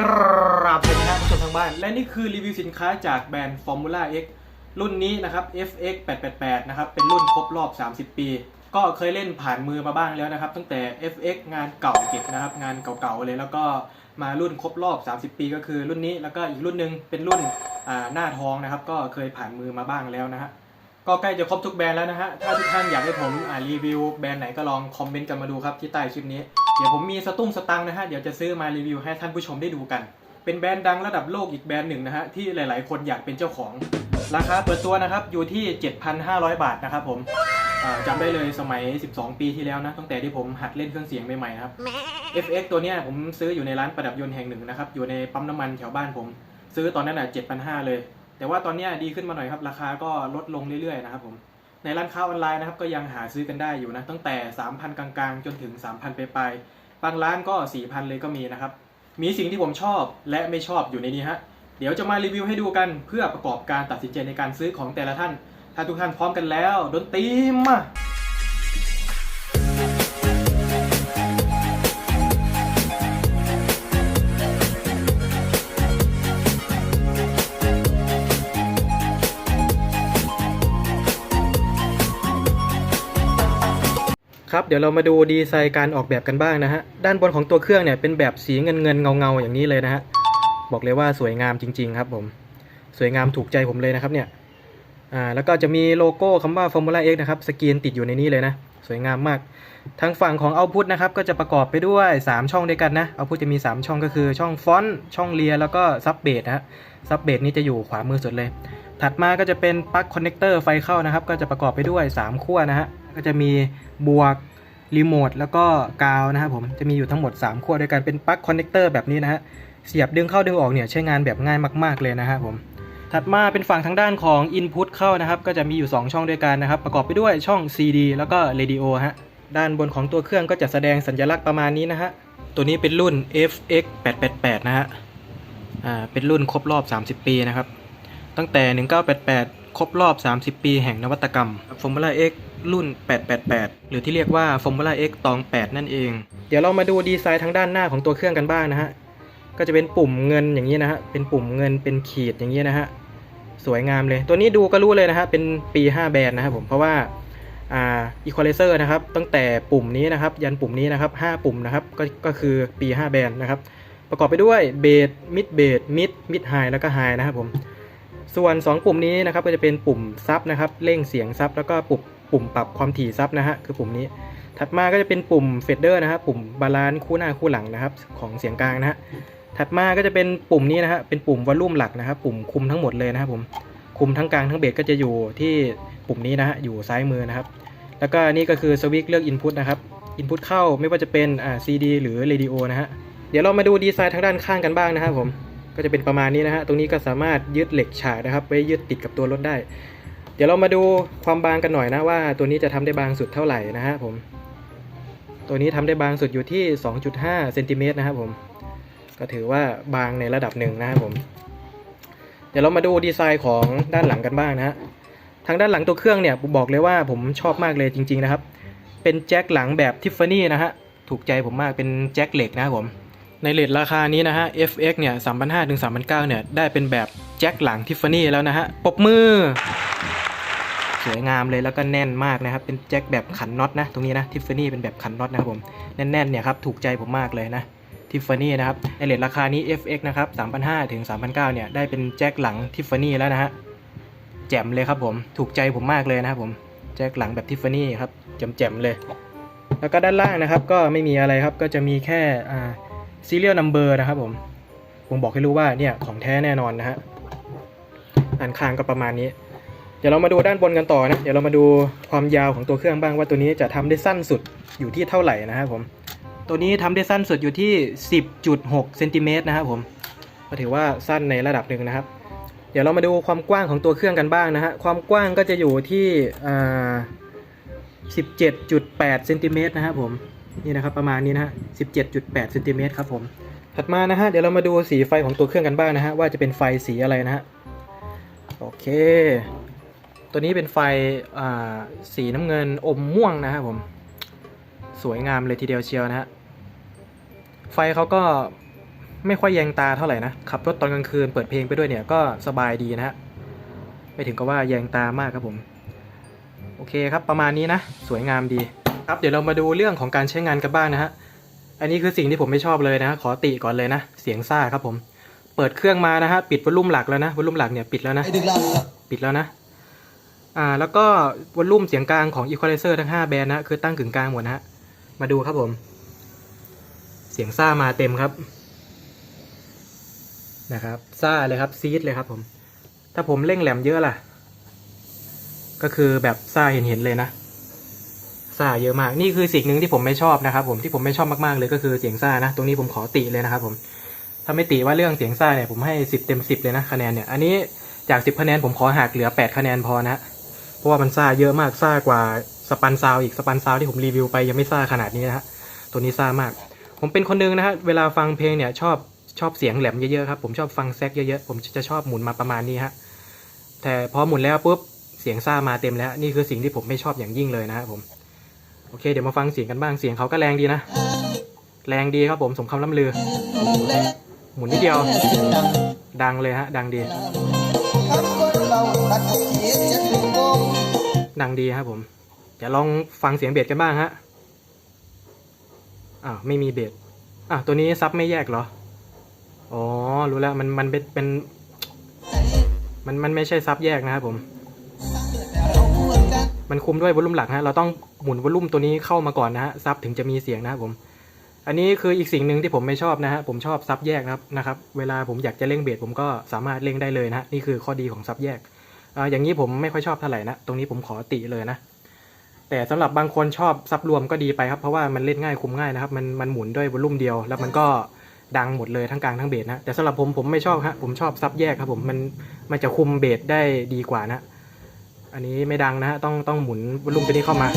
กราบสวัสดีครับผู้ชมทางบ้าน และนี่คือรีวิวสินค้าจากแบรนด์ Formula X รุ่นนี้นะครับ FX 888นะครับ เป็นรุ่นครบรอบ 30 ปี ก็เคยเล่นผ่านมือมาบ้างแล้วนะครับ ตั้งแต่ FX งานเก่าเก็บนะครับ งานเก่าๆเลย แล้วก็มารุ่นครบรอบ 30 ปี ก็คือรุ่นนี้ แล้วก็อีกรุ่นหนึงเป็นรุ่นหน้าทองนะครับ ก็เคยผ่านมือมาบ้างแล้วนะฮะ ก็ใกล้จะครบทุกแบรนด์แล้วนะฮะ ถ้าทุกท่านอยากให้ผมรีวิวแบรนด์ไหนก็ลองคอมเมนต์กันมาดูครับที่ใต้คลิปนี้ ดี๋ยวผมมีสตุ้งสตังค์นะฮะ เดี๋ยวจะซื้อมารีวิวให้ท่านผู้ชมได้ดูกัน เป็นแบรนด์ดังระดับโลกอีกแบรนด์หนึ่งนะฮะ ที่หลายๆ คนอยากเป็นเจ้าของ ราคาเปิดตัวนะครับ อยู่ที่ 7,500 บาทนะครับผมจำได้เลยสมัย 12 ปีที่แล้วนะ ตั้งแต่ที่ผมหัดเล่นเครื่องเสียงใหม่ๆนะครับ FX ตัวเนี้ยผมซื้ออยู่ในร้านประดับยนต์แห่งหนึ่งนะครับ อยู่ในปั๊มน้ำมันแถวบ้านผม ซื้อตอนนั้นอะ7,500 เลย แต่ว่าตอนเนี้ยดีขึ้นมาหน่อยครับ ราคาก็ลดลงเรื่อยๆนะครับผม ในร้านค้าออนไลน์นะครับก็ยังหาซื้อกันได้อยู่นะตั้งแต่ 3,000 กลางๆ จนถึง 3,000 ไปลายๆบางร้านก็ 4,000 เลยก็มีนะครับ มีสิ่งที่ผมชอบและไม่ชอบอยู่ในนี้ฮะเดี๋ยวจะมารีวิวให้ดูกันเพื่อประกอบการตัดสินใจในการซื้อของแต่ละท่าน ถ้าทุกท่านพร้อมกันแล้วดนตรีมา เดี๋ยวเรามาดูดีไซน์การออกแบบกันบ้างนะฮะ ด้านบนของตัวเครื่องเนี่ยเป็นแบบสีเงินเงินเงาเงาอย่างนี้เลยนะฮะ บอกเลยว่าสวยงามจริง ๆ ครับผม สวยงามถูกใจผมเลยนะครับเนี่ย อ่า แล้วก็จะมีโลโก้คำว่า Formula X นะครับ สกรีนติดอยู่ในนี้เลยนะ สวยงามมาก ทางฝั่งของ Output นะครับ ก็จะประกอบไปด้วย 3 ช่องด้วยกันนะ Output จะมี 3 ช่องก็คือช่องฟอนต์ ช่องเลีย แล้วก็ซับเบสนะฮะ ซับเบสนี่จะอยู่ขวามือสุดเลย ถัดมาก็จะเป็นปลั๊กคอนเนคเตอร์ไฟเข้านะครับ ก็จะประกอบไปด้วย 3 ขั้วนะฮะก็จะมีบวก รีโมทแล้วก็กาวนะครับผมจะมีอยู่ทั้งหมด 3 ขั้วด้วยกันเป็นปลั๊กคอนเนคเตอร์แบบนี้นะฮะเสียบดึงเข้าดึงออกเนี่ยใช้งานแบบง่ายมาก ๆเลยนะครับผมถัดมาเป็นฝั่งทางด้านของ Input เข้านะครับ ก็จะมีอยู่ 2 ช่องด้วยกันนะครับ ประกอบไปด้วยช่อง CD แล้วก็ Radio ฮะด้านบนของตัวเครื่องก็จะแสดงสัญลักษณ์ประมาณนี้นะฮะตัวนี้เป็นรุ่น FX 888นะฮะอ่าเป็นรุ่นครบรอบ 30 ปีนะครับ ตั้งแต่ 1988 ครบรอบ 30 ปีแห่งนวัตกรรม Formula X รุ่น 888 หรือที่เรียกว่า Formula X ตอง 8 นั่นเอง เดี๋ยวเรามาดูดีไซน์ทางด้านหน้าของตัวเครื่องกันบ้างนะฮะ ก็จะเป็นปุ่มเงินอย่างนี้นะฮะ เป็นปุ่มเงิน เป็นขีดอย่างนี้นะฮะ สวยงามเลย ตัวนี้ดูก็รู้เลยนะฮะ เป็นปี 5 แบรนด์นะครับผม เพราะว่าอ่า Equalizer นะครับ ตั้งแต่ปุ่มนี้นะครับ ยันปุ่มนี้นะครับ 5 ปุ่มนะครับ ก็ ก็คือปี 5 แบรนด์นะครับ ประกอบไปด้วยเบสมิดเบสมิดมิดไฮแล้วก็ไฮนะครับผมส่วน 2 ปุ่มนี้นะครับก็จะเป็นปุ่มซับนะครับเร่งเสียงซับแล้วก็ปุ่ม ปุ่มปรับความถี่ซับนะฮะคือปุ่มนี้ ถัดมาก็จะเป็นปุ่มเฟดเดอร์นะครับปุ่มบาลานซ์คู่หน้าคู่หลังนะครับของเสียงกลางนะฮะถัดมาก็จะเป็นปุ่มนี้นะฮะเป็นปุ่มวอลลุ่มหลักนะครับปุ่มคุมทั้งหมดเลยนะครับผมคุมทั้งกลางทั้งเบสก็จะอยู่ที่ปุ่มนี้นะฮะอยู่ซ้ายมือนะครับ แล้วก็นี่ก็คือสวิตช์เลือก Input นะครับ Input เข้าไม่ว่าจะเป็นอ่า CD หรือ Radio นะฮะเดี๋ยวเรามาดูดีไซน์ทางด้านข้างกันบ้างนะครับผมก็จะเป็นประมาณนี้นะฮะ ตรงนี้ก็สามารถยึดเหล็กฉากนะครับไว้ยึดติดกับตัวรถได้ เดี๋ยวเรามาดูความบางกันหน่อยนะว่า ตัวนี้จะทำได้บางสุดเท่าไหร่นะฮะผม ตัวนี้ทำได้บางสุดอยู่ที่ 2.5เซนติเมตรนะครับผม ก็ถือว่าบางในระดับหนึ่งนะครับผม เดี๋ยวเรามาดูดีไซน์ของด้านหลังกันบ้างนะฮะ ทางด้านหลังตัวเครื่องเนี่ยผมบอกเลยว่าผมชอบมากเลยจริง ๆนะครับ เป็นแจ็คหลังแบบทิฟฟานี่นะฮะ ถูกใจผมมากเป็นแจ็คเหล็กนะครับผม ในเลทราคานี้นะฮะ FX เนี่ย3,500ถึง3,900เนี่ยได้เป็นแบบแจ็คหลังทิฟฟานี่แล้วนะฮะ ปบมือ สวยงามเลยแล้วก็แน่นมากนะครับ เป็นแจ็คแบบขันน็อตนะ ตรงนี้นะทิฟฟานี่เป็นแบบขันน็อตนะครับผม แน่นๆเนี่ยครับ ถูกใจผมมากเลยนะทิฟฟานี่นะครับ ในเลทราคานี้ FX นะครับ3,500ถึง3,900เนี่ย ได้เป็นแจ็คหลังทิฟฟานี่แล้วนะฮะ แจ่มเลยครับผม ถูกใจผมมากเลยนะครับผม แจ็คหลังแบบทิฟฟานี่ครับ แจ่มๆเลย แล้วก็ด้านล่างนะครับ ก็ไม่มีอะไรครับ ก็จะมีแค่อ่า serial number นะครับผม ผมบอกให้รู้ว่าเนี่ยของแท้แน่นอนนะฮะด้านข้างก็ประมาณนี้ เดี๋ยวเรามาดูด้านบนกันต่อนะ เดี๋ยวเรามาดูความยาวของตัวเครื่องบ้างว่าตัวนี้จะทำได้สั้นสุดอยู่ที่เท่าไหร่นะครับผม ตัวนี้ทำได้สั้นสุดอยู่ที่ 10.6เซนติเมตรนะครับผม ก็ถือว่าสั้นในระดับหนึ่งนะครับ เดี๋ยวเรามาดูความกว้างของตัวเครื่องกันบ้างนะฮะ ความกว้างก็จะอยู่ที่อ่า17.8เซนติเมตรนะครับผม นี่นะครับประมาณนี้นะฮะ 17.8เซนติเมตรครับผม ถัดมานะฮะเดี๋ยวเรามาดูสีไฟของตัวเครื่องกันบ้างนะฮะว่าจะเป็นไฟสีอะไรนะฮะ โอเค ตัวนี้เป็นไฟอ่าสีน้ำเงินอมม่วงนะครับผม สวยงามเลยทีเดียวเชียวนะฮะ ไฟเขาก็ไม่ค่อยแยงตาเท่าไหร่นะ ขับรถตอนกลางคืนเปิดเพลงไปด้วยเนี่ยก็สบายดีนะฮะ ไม่ถึงกับว่าแยงตามากครับผม โอเคครับประมาณนี้นะ สวยงามดี ครับเดี๋ยวเรามาดูเรื่องของการใช้งานกันบ้างนะฮะ อันนี้คือสิ่งที่ผมไม่ชอบเลยนะ ขอติก่อนเลยนะ เสียงซ่าครับผม เปิดเครื่องมานะฮะ ปิดวอลลุ่มหลักแล้วนะวอลลุ่มหลักเนี่ยปิดแล้วนะไอ้ดึกลั่นครับปิดแล้วนะ อ่าแล้วก็วอลลุ่มเสียงกลางของ Equalizer ทั้ง 5 แบรนด์นะคือตั้งกึ่งกลางหมดนะฮะมาดูครับผม เสียงซ่ามาเต็มครับนะครับซ่าเลยครับซีดเลยครับผม ถ้าผมเร่งแหลมเยอะล่ะ ก็คือแบบซ่าเห็นเห็นๆเลยนะซ่าเยอะมากนี่คือสิ่งหนึ่งที่ผมไม่ชอบนะครับ ผมที่ผมไม่ชอบมากๆเลยก็คือเสียงซ่านะ ตรงนี้ผมขอติเลยนะครับ ผมถ้าไม่ติว่าเรื่องเสียงซ่าเนี่ยผมให้สิบเต็มสิบเลยนะคะแนนเนี่ยอันนี้จากสิบคะแนนผมขอหักเหลือแปดคะแนนพอนะ เพราะว่ามันซ่าเยอะมากซ่ากว่าสปันซาวอีกสปันซาวที่ผมรีวิวไปยังไม่ซ่าขนาดนี้นะฮะตัวนี้ซ่ามาก ผมเป็นคนนึงนะฮะเวลาฟังเพลงเนี่ยชอบชอบเสียงแหลมเยอะๆครับผมชอบฟังแซกเยอะๆผมจะชอบหมุนมาประมาณนี้ฮะแต่พอหมุนแล้วปุ๊บเสียงซ่ามาเต็มแล้ว นี่คือสิ่งที่ผมไม่ชอบอย่างยิ่งเลยนะครับผมโอเคเดี๋ยวมาฟังเสียงกันบ้างเสียงเขาก็แรงดีนะ แรงดีครับผมสมคำล่ำลือ หมุนนิดเดียว ดังเลยฮะ ดังดี ครับาตัดกับเขียนจะถึงโกงดังดีครับผม เดี๋ยวลองฟังเสียงเบสกันบ้างฮะอ้าวไม่มีเบสอะตัวนี้ซับไม่แยกเหรอ อ๋อ รู้แล้วมันมันเป็นเป็นมันมันไม่ใช่ซับแยกนะครับผม มันคุมด้วยวอลลุ่มหลักฮะ เราต้องหมุนวอลลุ่มตัวนี้เข้ามาก่อนนะฮะซับถึงจะมีเสียงนะครับผม อันนี้คืออีกสิ่งหนึ่งที่ผมไม่ชอบนะฮะผมชอบซับแยกนะครับนะครับ เวลาผมอยากจะเล่งเบสผมก็สามารถเล่งได้เลยนะนี่คือข้อดีของซับแยกออย่างนี้ผมไม่ค่อยชอบเท่าไหร่นะตรงนี้ผมขอติเลยนะ แต่สำหรับบางคนชอบซับรวมก็ดีไปครับเพราะว่ามันเล่นง่ายคุมง่ายนะครับมันมันหมุนด้วยวอลุ่มเดียว แล้วมันก็ดังหมดเลยทั้งกลางทั้งเบสนะแต่สำหรับผมผมไม่ชอบฮะผมชอบซับแยกครับผมมันมันจะคุมเบสได้ดีกว่านะ อันนี้ไม่ดังนะฮะต้องต้องหมุนวอลลุ่มตัวนี้เข้ามา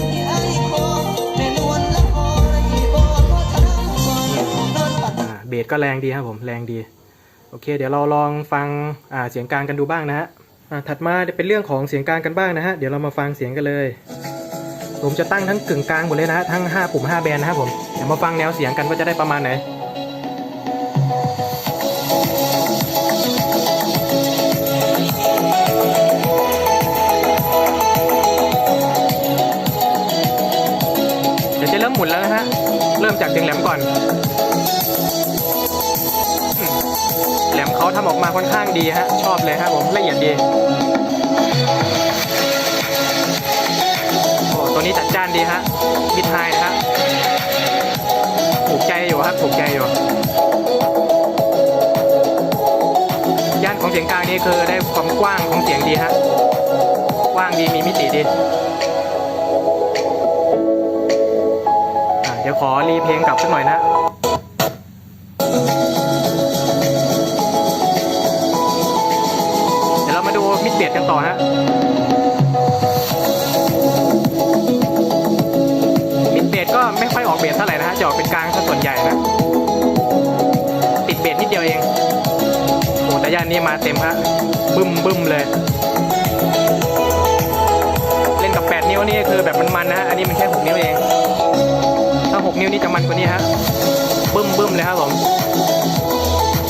สก็แรงดีครับผมแรงดี โอเค เดี๋ยวเราลองฟังเสียงกลางกันดูบ้างนะฮะถัดมาจะเป็นเรื่องของเสียงกลางกันบ้างนะฮะเดี๋ยวเรามาฟังเสียงกันเลย ผมจะตั้งทั้งกึ่งกลางหมดเลยนะฮะทั้ง 5 ปุ่ม 5 แบนนะครับผมเดี๋ยวมาฟังแนวเสียงกันว่าจะได้ประมาณไหนเดี๋ยวจะเริ่มหมุนแล้วนะฮะเริ่มจากเสียงแหลมก่อน เขาทำออกมาค่อนข้างดีฮะ ชอบเลยฮะผมละเอียดดีโอ้ตัวนี้จัดจ้านดีฮะมิดไฮนะฮะถูกใจอยู่ครับถูกใจอยู่ย่านของเสียงกลางนี่คือได้ความกว้างของเสียงดีฮะกว้างดีมีมิติดีเดี๋ยวขอรีเพลงกลับสักหน่อยนะ กันต่อฮะมิดเบสก็ไม่ค่อยออกเบสเท่าไหร่นะฮะจะออกเป็นกลางซะส่วนใหญ่นะติดเบสนิดเดียวเองโอ้แต่ย่านนี้มาเต็มฮะบึ้มบึ้มเลย เล่นกับ 8 นิ้วนี่คือแบบมันๆนะฮะอันนี้มันแค่ 6 นิ้วเอง ถ้า 6 นิ้วนี่จะมันกว่านี้ฮะบึ้มบึ้มเลยครับผม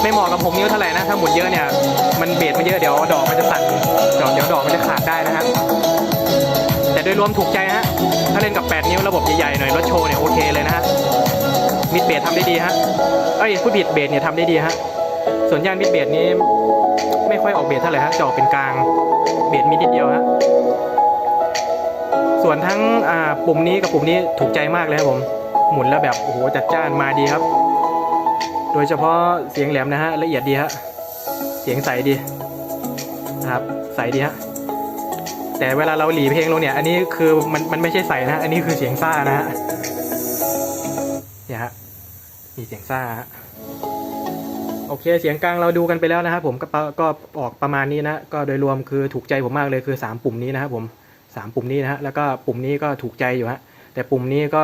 ไม่เหมาะกับ6นิ้วเท่าไหร่นะถ้าหมุนเยอะเนี่ยมันเบสมันเยอะเดี๋ยวดอกมันจะสั่นดี๋ยวเดี๋ยวดอกมันจะขาดได้นะฮะแต่โดยรวมถูกใจฮะถ้าเล่นกับ 8 นิ้วระบบใหญ่ๆหน่อยรถโชว์เนี่ยโอเคเลยนะฮะมิดเบสทำได้ดีฮะเอ้ยผู้บิดเบสเนี่ยทำได้ดีฮะส่วนย่านมิดเบสนี้ไม่ค่อยออกเบสเท่าไหร่ฮะจะออกเป็นกลางเบสมิดนิดเดียวฮะส่วนทั้งอ่าปุ่มนี้กับปุ่มนี้ถูกใจมากเลยครับผมหมุนแล้วแบบโอ้โหจัดจ้านมาดีครับ โดยเฉพาะเสียงแหลมนะฮะละเอียดดีฮะเสียงใสดีนะครับใสดีฮะแต่เวลาเราหลีเพลงลงเนี่ย อันนี้คือมันมันไม่ใช่ใสนะฮะอันนี้คือเสียงซ่านะฮะเนี่ยฮะมีเสียงซ่าฮะโอเคเสียงกลางเราดูกันไปแล้วนะครับผมก็ก็ออกประมาณนี้นะก็โดยรวมคือถูกใจผมมากเลยคือ 3 ปุ่มนี้นะครับผม3ปุ่มนี้นะฮะแล้วก็ปุ่มนี้ก็ถูกใจอยู่ฮะแต่ปุ่มนี้ก็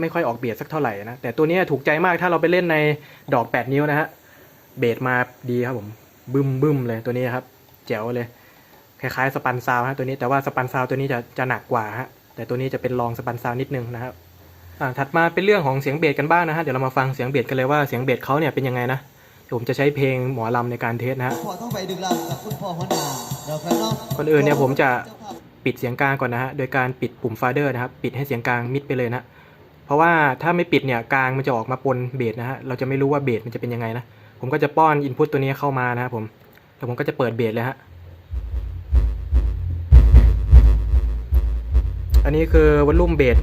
ไม่ค่อยออกเบียดสักเท่าไหร่นะ แต่ตัวนี้ถูกใจมากถ้าเราไปเล่นในดอก 8 นิ้วนะฮะ เบสมาดีครับผม บึ้มบึ้มเลยตัวนี้ครับ แจ๋วเลย คล้ายๆสปันซาวฮะตัวนี้ แต่ว่าสปันซาวตัวนี้จะจะหนักกว่าฮะ แต่ตัวนี้จะเป็นรองสปันซาวนิดนึงนะครับ อ่า ถัดมาเป็นเรื่องของเสียงเบสกันบ้างนะฮะ เดี๋ยวเรามาฟังเสียงเบสกันเลยว่าเสียงเบสเขาเนี่ยเป็นยังไงนะเดี๋ยวผมจะใช้เพลงหมอลำในการเทสนะฮะพ่อต้องไปดึกลำกับคุณพ่อหัวหน้าเราครับเนาะก่อนอื่นเนี่ยผมจะปิดเสียงกลางก่อนนะฮะ โดยการปิดปุ่มฟาเดอร์นะครับ ปิดให้เสียงกลางมิดไปเลยนะ เพราะว่าถ้าไม่ปิดเนี่ยกลางมันจะออกมาปนเบสนะฮะเราจะไม่รู้ว่าเบสมันจะเป็นยังไงนะผมก็จะป้อนอินพุตตัวนี้เข้ามานะครับผมแล้วผมก็จะเปิดเบสเลยฮะอันนี้คือวอลลุ่มเบส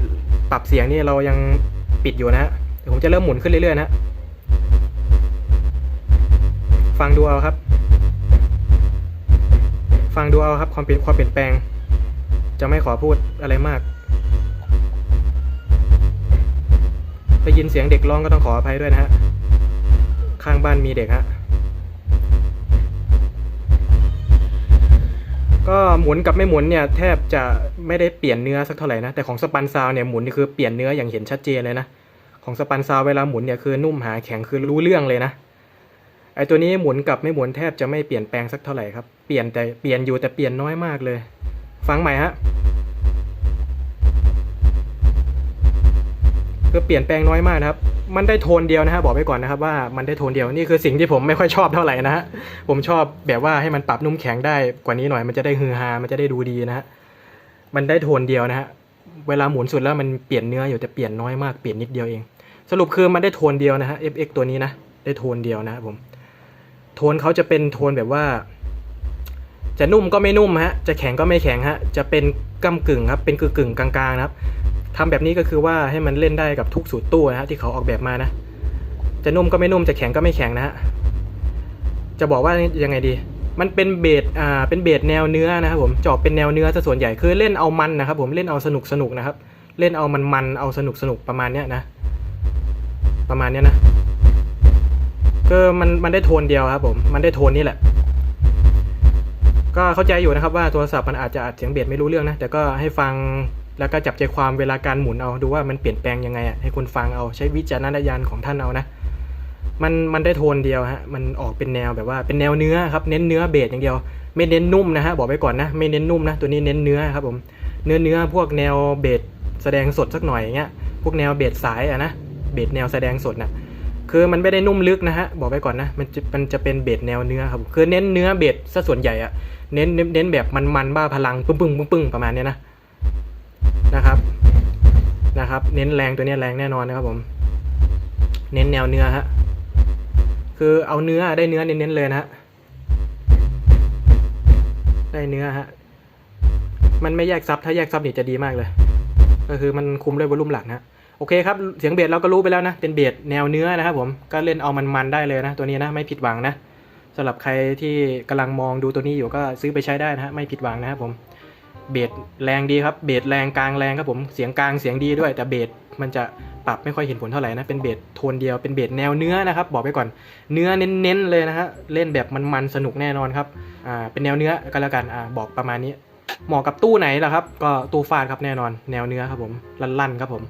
ปรับเสียงนี่เรายังปิดอยู่นะฮะเดี๋ยวผมจะเริ่มหมุนขึ้นเรื่อยๆนะฮะฟังดูเอาครับ ฟังดูเอาครับความเปลี่ยนความเปลี่ยนแปลง จะไม่ขอพูดอะไรมาก ได้ยินเสียงเด็กร้องก็ต้องขออภัยด้วยนะฮะ ข้างบ้านมีเด็กฮะ ก็หมุนกับไม่หมุนเนี่ยแทบจะไม่ได้เปลี่ยนเนื้อสักเท่าไหร่นะ แต่ของสปันซาวเนี่ยหมุนนี่คือเปลี่ยนเนื้ออย่างเห็นชัดเจนเลยนะ ของสปันซาวเวลาหมุนเนี่ยคือนุ่มหาแข็งคือรู้เรื่องเลยนะ ไอตัวนี้หมุนกับไม่หมุนแทบจะไม่เปลี่ยนแปลงสักเท่าไหร่ครับ เปลี่ยนแต่เปลี่ยนอยู่แต่เปลี่ยนน้อยมากเลย ฟังใหม่ฮะ คือเปลี่ยนแปลงน้อยมากนะครับ มันได้โทนเดียวนะฮะบอกไว้ก่อนนะครับว่ามันได้โทนเดียวนี่คือสิ่งที่ผมไม่ค่อยชอบเท่าไหร่นะฮะผมชอบแบบว่าให้มันปรับนุ่มแข็งได้กว่านี้หน่อยมันจะได้ฮือฮามันจะได้ดูดีนะฮะมันได้โทนเดียวนะฮะเวลาหมุนสุดแล้วมันเปลี่ยนเนื้ออยู่แต่เปลี่ยนน้อยมากเปลี่ยนนิดเดียวเอง สรุปคือมันได้โทนเดียวนะฮะ FX ตัวนี้นะได้โทนเดียวนะผมโทนเขาจะเป็นโทนแบบว่า จะนุ่มก็ไม่นุ่มฮะจะแข็งก็ไม่แข็งฮะจะเป็นก้ากึ่งครับเป็นกึ่งกึ่งกลางๆนะครับ ทำแบบนี้ก็คือว่าให้มันเล่นได้กับทุกสูตรตู้นะฮะที่เขาออกแบบมานะ จะนุ่มก็ไม่นุ่มจะแข็งก็ไม่แข็งนะฮะจะบอกว่ายังไงดี มันเป็นเบสอ่าเป็นเบสแนวเนื้อนะครับผมจะออกเป็นแนวเนื้อซะส่วนใหญ่คือเล่นเอามันนะครับ ผมเล่นเอาสนุกสนุกนะครับ เล่นเอามันมันเอาสนุกสนุกประมาณเนี้ยนะ ประมาณเนี้ยนะก็มันมันได้โทนเดียวครับ ผมมันได้โทนนี่แหละ ก็เข้าใจอยู่นะครับว่าโทรศัพท์มันอาจจะอัดเสียงเบสไม่รู้เรื่องนะแต่ก็ให้ฟัง แล้วก็จับใจความเวลาการหมุนเอาดูว่ามันเปลี่ยนแปลงยังไงอะให้คุณฟังเอาใช้วิจารณญาณของท่านเอานะมันมันได้โทนเดียวฮะมันออกเป็นแนวแบบว่าเป็นแนวเนื้อครับเน้นเนื้อเบสอย่างเดียว ไม่เน้นนุ่มนะฮะบอกไว้ก่อนนะไม่เน้นนุ่มนะตัวนี้เน้นเนื้อครับผมเนื้อเนื้อพวกแนวเบสแสดงสดสักหน่อยอย่างเงี้ยพวกแนวเบสสายอะนะเบสแนวแสดงสดนะคือมันไม่ได้นุ่มลึกนะฮะบอกไว้ก่อนนะมันจะมันจะเป็นเบสแนวเนื้อครับคือเน้นเนื้อเบสซะส่วนใหญ่อะเน้นเน้นเน้นแบบมันมันบ้าพลังปึ้งปึ้งปึ้งปึ้งประมาณเนี้ยนะ นะครับนะครับ เน้นแรงตัวนี้แรงแน่นอนนะครับผม เน้นแนวเนื้อฮะคือเอาเนื้อได้เนื้อเน้นๆเลยนะฮะได้เนื้อฮะมันไม่แยกซับถ้าแยกซับเนี่ยจะดีมากเลย ก็คือมันคุมด้วยวอลุ่มหลักนะโอเคครับเสียงเบสเราก็รู้ไปแล้วนะเป็นเบสแนวเนื้อนะครับผมก็เล่นเอามันๆได้เลยนะตัวนี้นะไม่ผิดหวังนะสำหรับใครที่กำลังมองดูตัวนี้อยู่ก็ซื้อไปใช้ได้นะฮะไม่ผิดหวังนะครับผม เบสแรงดีครับเบสแรงกลางแรงครับผมเสียงกลางเสียงดีด้วย แต่เบสมันจะปรับไม่ค่อยเห็นผลเท่าไหร่นะเป็นเบสโทนเดียวเป็นเบสแนวเนื้อนะครับ บอกไปก่อนเนื้อเน้นๆเลยนะฮะเล่นแบบมันๆสนุกแน่นอนครับอ่าเป็นแนวเนื้อก็แล้วกันอ่าบอกประมาณนี้เหมาะกับตู้ไหนล่ะครับ ก็ตู้ฟาดครับแน่นอน แนวเนื้อครับผมลั่นๆครับผม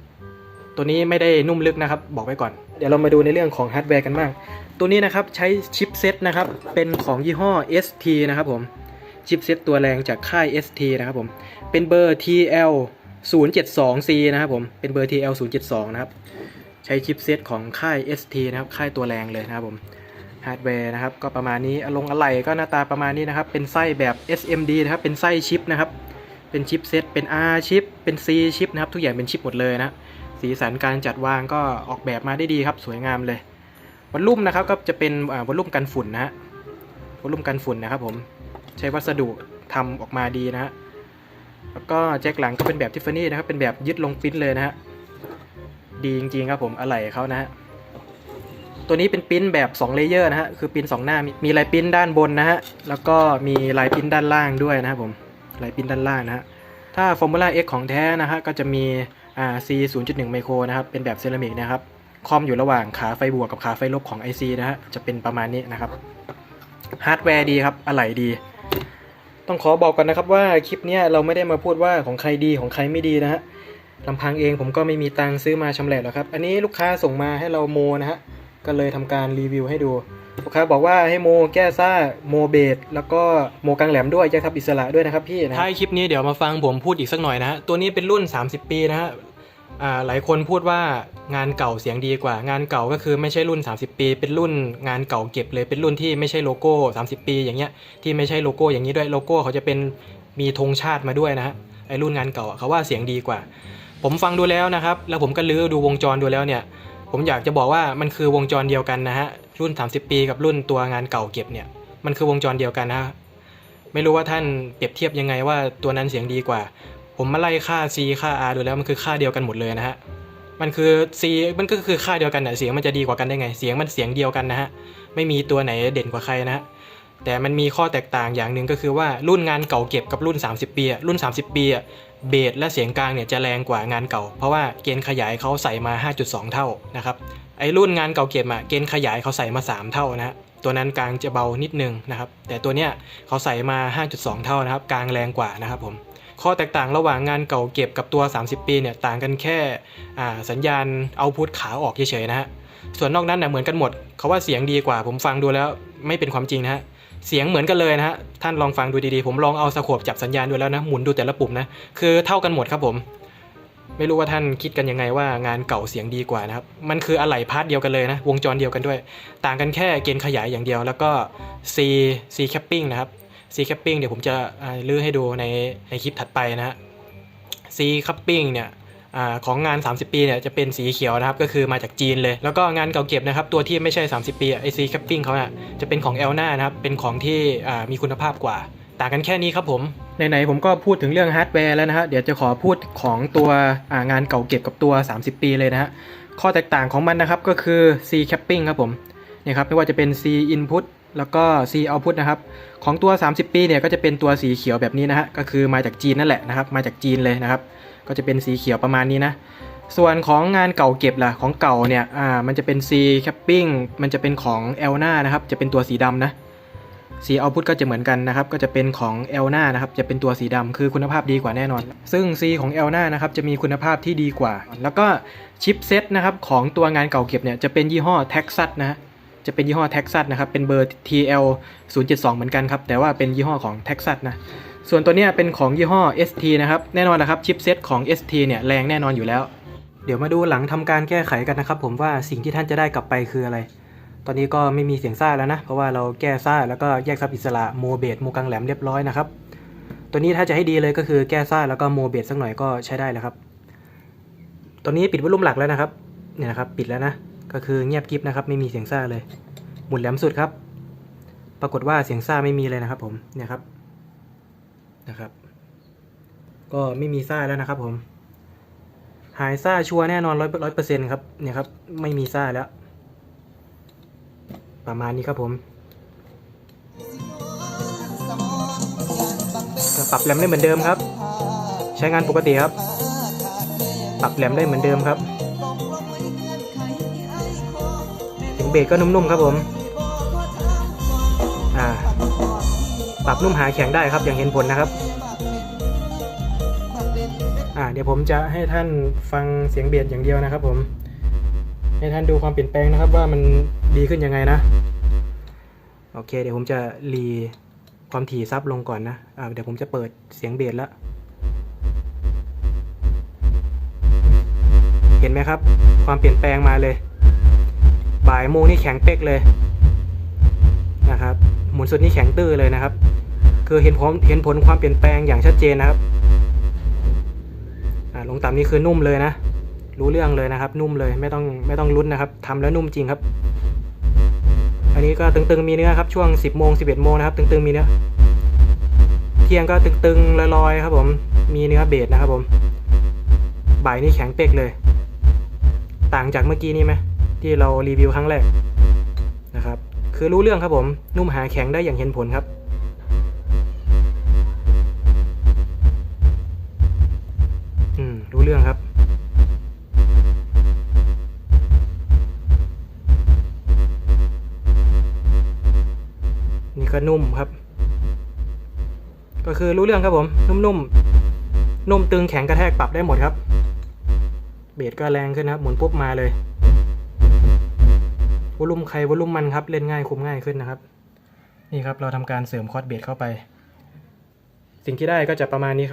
ตัวนี้ไม่ได้นุ่มลึกนะครับ บอกไว้ก่อน เดี๋ยวเรามาดูในเรื่องของฮาร์ดแวร์กันบ้างตัวนี้นะครับใช้ชิปเซตนะครับเป็นของยี่ห้อ ST นะครับผม ชิปเซตตัวแรงจากค่าย ST นะครับผม เป็นเบอร์ TL 072C นะครับผม เป็นเบอร์ TL 072 นะครับ ใช้ชิปเซตของค่าย ST นะครับ ค่ายตัวแรงเลยนะครับผมฮาร์ดแวร์นะครับ ก็ประมาณนี้อลงอะไหล่ก็หน้าตาประมาณนี้นะครับ เป็นไส้แบบ SMD นะครับ เป็นไส้ชิปนะครับ เป็นชิปเซตเป็น R ชิป เป็น C ชิปนะครับ ทุกอย่างเป็นชิปหมดเลยนะ สีสันการจัดวางก็ออกแบบมาได้ดีครับ สวยงามเลยวอลลุ่มนะครับ ก็จะเป็นวอลลุ่มกันฝุ่นนะฮะวอลลุ่มกันฝุ่นนะครับผม ใช้วัสดุทำออกมาดีนะฮะแล้วก็แจ็คหลังก็เป็นแบบทิฟฟานี่นะครับ เป็นแบบยึดลงปิ้นเลยนะฮะดีจริงๆครับผมอะไหล่เขานะฮะตัวนี้เป็นปิ้นแบบ 2 เลเยอร์นะฮะคือปิ้น2 หน้ามีมีลายปิ้นด้านบนนะฮะแล้วก็มีลายปิ้นด้านล่างด้วยนะครับผมลายปิ้นด้านล่างนะฮะถ้า Formula X ของแท้นะฮะก็จะมีอ่า C 0.1 ไมโครนะครับเป็นแบบเซรามิกนะครับคอมอยู่ระหว่างขาไฟบวกกับขาไฟลบของ IC นะฮะจะเป็นประมาณนี้นะครับฮาร์ดแวร์ดีครับอะไหล่ดี ต้องขอบอกก่อนนะครับว่าคลิปนี้เราไม่ได้มาพูดว่าของใครดีของใครไม่ดีนะฮะลำพังเองผมก็ไม่มีตังค์ซื้อมาชำแหละหรอกครับ อันนี้ลูกค้าส่งมาให้เราโมนะฮะ ก็เลยทำการรีวิวให้ดู ลูกค้าบอกว่าให้โมแก้ซ่าโมเบดแล้วก็โมกลางแหลมด้วยแยกทับอิสระด้วยนะครับพี่นะท้ายคลิปนี้เดี๋ยวมาฟังผมพูดอีกสักหน่อยนะฮะ ตัวนี้เป็นรุ่น 30 ปีนะฮะ หลายคนพูดว่างานเก่าเสียงดีกว่า งานเก่าก็คือไม่ใช่รุ่น 30 ปี เป็นรุ่นงานเก่าเก็บเลยเป็นรุ่นที่ไม่ใช่โลโก้ 30 ปีอย่างเงี้ยที่ไม่ใช่โลโก้อย่างนี้ด้วยโลโก้เขาจะเป็นมีธงชาติมาด้วยนะฮะไอรุ่นงานเก่าเขาว่าเสียงดีกว่า ผมฟังดูแล้วนะครับ แล้วผมก็ลื้อดูวงจรดูแล้วเนี่ย ผมอยากจะบอกว่ามันคือวงจรเดียวกันนะฮะรุ่น 30 ปีกับรุ่นตัวงานเก่าเก็บเนี่ยมันคือวงจรเดียวกันนะฮะไม่รู้ว่าท่านเปรียบเทียบยังไงว่าตัวนั้นเสียงดีกว่า ผมมาไล่ค่า C ค่า R ดูแล้วมันคือค่าเดียวกันหมดเลยนะฮะ มันคือ C มันก็คือค่าเดียวกันนะเสียงมันจะดีกว่ากันได้ไง เสียงมันเสียงเดียวกันนะฮะ ไม่มีตัวไหนเด่นกว่าใครนะฮะ แต่มันมีข้อแตกต่างอย่างหนึ่งก็คือว่ารุ่นงานเก่าเก็บกับรุ่น 30 ปีอะรุ่น 30 ปีอะเบสและเสียงกลางเนี่ยจะแรงกว่างานเก่า เพราะว่าเกณฑ์ขยายเขาใส่มา 5.2 เท่านะครับไอ้รุ่นงานเก่าเก็บอะเกณฑ์ขยายเขาใส่มา 3 เท่านะฮะตัวนั้นกลางจะเบานิดนึงนะครับ แต่ตัวเนี้ยเขาใส่มา 5.2 เท่านะครับ กลางแรงกว่านะครับผม ข้อแตกต่างระหว่างงานเก่าเก็บกับตัว 30 ปีเนี่ยต่างกันแค่สัญญาณเอาพุทขาออกเฉยๆนะฮะส่วนนอกนั้นเน่ะเหมือนกันหมดเขาว่าเสียงดีกว่า ผมฟังดูแล้วไม่เป็นความจริงนะฮะเสียงเหมือนกันเลยนะฮะท่านลองฟังดูดีๆ ผมลองเอาสโคปจับสัญญาณดูแล้วนะหมุนดูแต่ละปุ่มนะคือเท่ากันหมดครับผม ไม่รู้ว่าท่านคิดกันยังไงว่างานเก่าเสียงดีกว่านะครับมันคืออะไหล่พาร์ทเดียวกันเลยนะวงจรเดียวกันด้วย ต่างกันแค่เกณฑ์ขยายอย่างเดียวแล้วก็ C C capping นะครับ C capping เดี๋ยวผมจะลื้อให้ดูในในคลิปถัดไปนะฮะ C capping เนี่ยอของงาน 30 ปีเนี่ยจะเป็นสีเขียวนะครับก็คือมาจากจีนเลย แล้วก็งานเก่าเก็บนะครับตัวที่ไม่ใช่ 30 ปีอะไอ C capping เขาน่ะจะเป็นของเอลนานะครับเป็นของที่มีคุณภาพกว่า ต่างกันแค่นี้ครับผมไหนๆผมก็พูดถึงเรื่องฮาร์ดแวร์แล้วนะฮะเดี๋ยวจะขอพูดของตัวงานเก่าเก็บกับตัว 30 ปีเลยนะฮะข้อแตกต่างของมันนะครับก็คือ C capping ครับผม เนี่ยครับไม่ว่าจะเป็น C input แล้วก็ C output นะครับ ของตัว 30 ปีเนี่ยก็จะเป็นตัวสีเขียวแบบนี้นะฮะก็คือมาจากจีนนั่นแหละนะครับ มาจากจีนเลยนะครับ ก็จะเป็นสีเขียวประมาณนี้นะส่วนของงานเก่าเก็บล่ะของเก่าเนี่ยอ่ามันจะเป็น C capping มันจะเป็นของ e l n a นะครับจะเป็นตัวสีดำนะ C output ก็จะเหมือนกันนะครับ ก็จะเป็นของ e l n a นะครับ จะเป็นตัวสีดำคือคุณภาพดีกว่าแน่นอน ซึ่ง C ของ e l n a นะครับ จะมีคุณภาพที่ดีกว่า แล้วก็ชิปเซตนะครับ ของตัวงานเก่าเก็บเนี่ย จะเป็นยี่ห้อ Texas นะ จะเป็นยี่ห้อ Texas นะครับ เป็นเบอร์ TL 072 เหมือนกันครับ แต่ว่าเป็นยี่ห้อของ Texas นะ ส่วนตัวนี้เป็นของยี่ห้อ ST นะครับ แน่นอนนะครับ ชิปเซตของ ST เนี่ยแรงแน่นอนอยู่แล้ว เดี๋ยวมาดูหลังทำการแก้ไขกันนะครับ ผมว่าสิ่งที่ท่านจะได้กลับไปคืออะไร ตอนนี้ก็ไม่มีเสียงซ่าแล้วนะ เพราะว่าเราแก้ซ่าแล้วก็แยกซับอิสระโมเบตโมกังแหลมเรียบร้อยนะครับ ตัวนี้ถ้าจะให้ดีเลยก็คือแก้ซ่าแล้วก็โมเบตสักหน่อยก็ใช้ได้แล้วครับตัวนี้ปิดวอลลุ่มหลักแล้วนะครับ เนี่ยนะครับ ปิดแล้วนะ ก็คือเงียบกริบนะครับไม่มีเสียงซ่าเลย หมุนแหลมสุดครับ ปรากฏว่าเสียงซ่าไม่มีเลยนะครับ ผมเนี่ยครับนะครับ ก็ไม่มีซ่าแล้วนะครับ ผม หายซ่าชัวร์แน่นอนร้อยร้อยเปอร์เซ็นต์ครับเนี่ยครับ ไม่มีซ่าแล้ว ประมาณนี้ครับผมปรับแหลมได้เหมือนเดิมครับ ใช้งานปกติครับ ปรับแหลมได้เหมือนเดิมครับ เบสก็นุ่มๆครับผม อ่า ปรับนุ่มหาแข็งได้ครับอย่างเห็นผลนะครับ อ่า เดี๋ยวผมจะให้ท่านฟังเสียงเบสอย่างเดียวนะครับ ผม ให้ท่านดูความเปลี่ยนแปลงนะครับ ว่ามันดีขึ้นยังไงนะ โอเค เดี๋ยวผมจะรีความถี่ซับลงก่อนนะ อ่า เดี๋ยวผมจะเปิดเสียงเบสแล้วเห็นไหมครับ ความเปลี่ยนแปลงมาเลย บ่ายโมงนี่แข็งเป๊กเลยนะครับหมุนสุดนี่แข็งตื้อเลยนะครับ คือเห็นผลเห็นผลความเปลี่ยนแปลงอย่างชัดเจนนะครับลงต่ำนี่คือนุ่มเลยนะ รู้เรื่องเลยนะครับ นุ่มเลยไม่ต้องไม่ต้องลุ้นนะครับทำแล้วนุ่มจริงครับ อันนี้ก็ตึงๆมีเนื้อครับช่วง 10โมง11โมงนะครับ ตึงๆมีเนื้อเที่ยงก็ตึงๆลอยๆครับผมมีเนื้อเบสนะครับผมบ่ายนี่แข็งเป๊กเลย ต่างจากเมื่อกี้นี้ไหม ที่เรารีวิวครั้งแรกนะครับ คือรู้เรื่องครับผม นุ่มหาแข็งได้อย่างเห็นผลครับ อืม รู้เรื่องครับนี่ก็นุ่มครับ ก็คือรู้เรื่องครับผม นุ่มๆ นุ่มตึงแข็งกระแทกปรับได้หมดครับ เบสก็แรงขึ้นครับ หมุนปุ๊บมาเลย วอลุ่มใครวอลุ่มมันครับเล่นง่ายคุมง่ายขึ้นนะครับ นี่ครับเราทำการเสริมคอร์ดเบสเข้าไป สิ่งที่ได้ก็จะประมาณนี้ครับ